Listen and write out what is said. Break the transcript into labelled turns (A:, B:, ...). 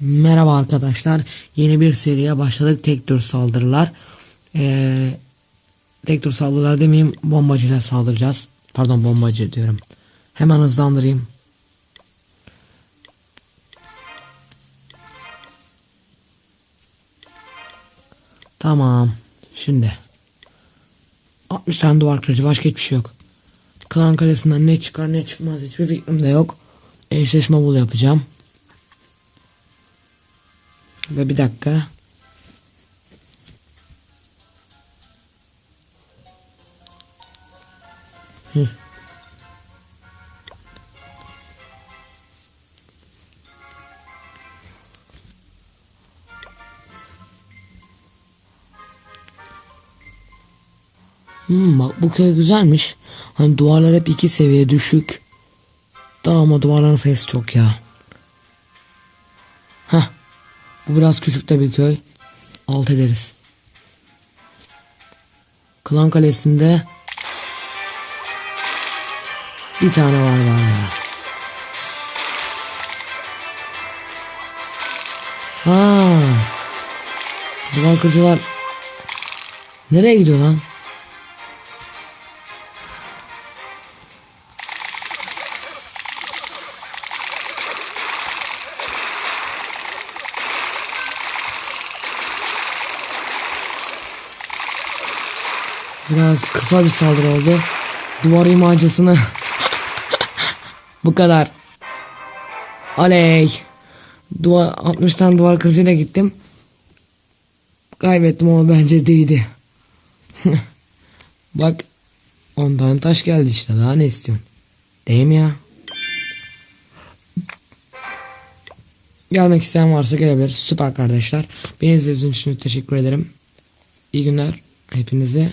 A: Merhaba arkadaşlar. Yeni bir seriye başladık. Tek tür saldırılar. Ee, tek tür saldırılar demeyeyim. Bombacıyla saldıracağız. Pardon bombacı diyorum. Hemen hızlandırayım. Tamam. Şimdi. 60 tane duvar kırıcı. Başka hiçbir şey yok. Klan kalesinden ne çıkar ne çıkmaz hiçbir fikrim de yok. Eşleşme bul yapacağım. Ve bir dakika. Hı. Hmm, bak bu köy güzelmiş. Hani duvarlar hep iki seviye düşük. Daha ama duvarların sayısı çok ya. Bu biraz küçük de bir köy. Alt ederiz. Klan Kalesi'nde bir tane var var ya. Ha. Duvar kırıcılar nereye gidiyor lan? Biraz kısa bir saldırı oldu. Duvar imacısını bu kadar. Aley. Duvar 60 tane duvar kırıcıyla gittim. Kaybettim ama bence değdi. Bak 10 tane taş geldi işte daha ne istiyorsun? Değil mi ya? Gelmek isteyen varsa gelebilir. Süper kardeşler. Beni izlediğiniz için teşekkür ederim. İyi günler. Hepinize